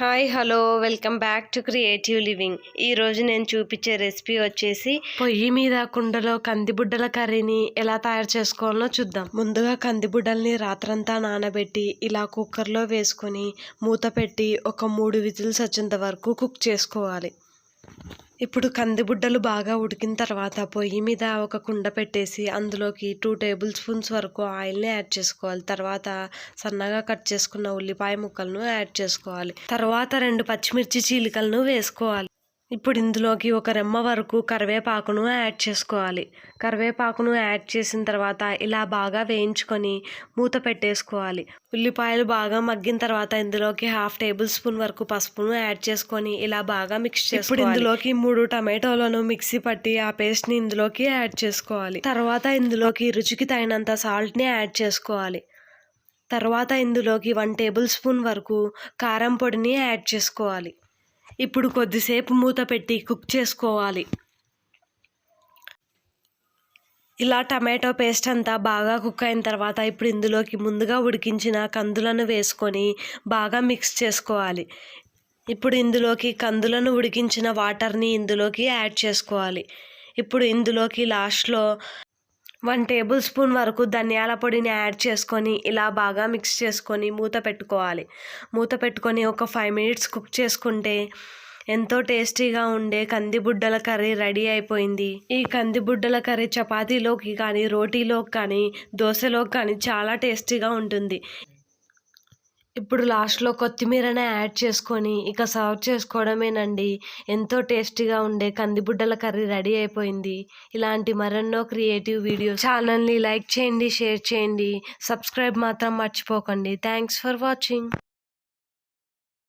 Hi hello welcome back to creative living. ఈరోజు నేను చూపించే రెసిపీ వచ్చేసి పొయ్యి మీద కుండలో కందిబుడ్డల కర్రీని ఎలా తయారు చేసుకోవాలో చూద్దాం. ముందుగా కందిబుడ్డల్ని రాత్రంతా నానబెట్టి ఇలా కుక్కర్లో వేసుకొని మూత పెట్టి ఒక మూడు విజిల్స్ వచ్చేంత వరకు కుక్ చేసుకోవాలి. ఇప్పుడు కందిబుడ్డలు బాగా ఉడికిన తర్వాత పొయ్యి మీద ఒక కుండ పెట్టేసి అందులోకి టూ టేబుల్ స్పూన్స్ వరకు ఆయిల్ని యాడ్ చేసుకోవాలి. తర్వాత సన్నగా కట్ చేసుకున్న ఉల్లిపాయ ముక్కలను యాడ్ చేసుకోవాలి. తర్వాత రెండు పచ్చిమిర్చి చీలికలను వేసుకోవాలి. ఇప్పుడు ఇందులోకి ఒక రెమ్మ వరకు కరివేపాకును యాడ్ చేసుకోవాలి. కరివేపాకును యాడ్ చేసిన తర్వాత ఇలా బాగా వేయించుకొని మూత పెట్టేసుకోవాలి. ఉల్లిపాయలు బాగా మగ్గిన తర్వాత ఇందులోకి హాఫ్ టేబుల్ స్పూన్ వరకు పసుపును యాడ్ చేసుకొని ఇలా బాగా మిక్స్ చేసుకోవాలి. ఇందులోకి మూడు టమాటోలను మిక్సీ పట్టి ఆ పేస్ట్ని ఇందులోకి యాడ్ చేసుకోవాలి. తర్వాత ఇందులోకి రుచికి తగినంత సాల్ట్ని యాడ్ చేసుకోవాలి. తర్వాత ఇందులోకి వన్ టేబుల్ స్పూన్ వరకు కారం పొడిని యాడ్ చేసుకోవాలి. ఇప్పుడు కొద్దిసేపు మూత పెట్టి కుక్ చేసుకోవాలి. ఇలా టమాటో పేస్ట్ అంతా బాగా కుక్ అయిన తర్వాత ఇప్పుడు ఇందులోకి ముందుగా ఉడికించిన కందులను వేసుకొని బాగా మిక్స్ చేసుకోవాలి. ఇప్పుడు ఇందులోకి కందులను ఉడికించిన వాటర్ని ఇందులోకి యాడ్ చేసుకోవాలి. ఇప్పుడు ఇందులోకి లాస్ట్లో వన్ టేబుల్ స్పూన్ వరకు ధనియాల పొడిని యాడ్ చేసుకొని ఇలా బాగా మిక్స్ చేసుకొని మూత పెట్టుకోవాలి. మూత పెట్టుకొని ఒక ఫైవ్ మినిట్స్ కుక్ చేసుకుంటే ఎంతో టేస్టీగా ఉండే కందిబుడ్డల కర్రీ రెడీ అయిపోయింది. ఈ కందిబుడ్డల కర్రీ చపాతీలోకి కానీ రోటీలోకి కానీ దోశలోకి కానీ చాలా టేస్టీగా ఉంటుంది. ఇప్పుడు లాస్ట్లో కొత్తిమీరనే యాడ్ చేసుకొని ఇక సర్వ్ చేసుకోవడమేనండి. ఎంతో టేస్టీగా ఉండే కందిబుడ్డల కర్రీ రెడీ అయిపోయింది. ఇలాంటి మరెన్నో క్రియేటివ్ వీడియో ఛానల్ని లైక్ చేయండి షేర్ చేయండి. సబ్స్క్రైబ్ మాత్రం మర్చిపోకండి. Thanks for watching.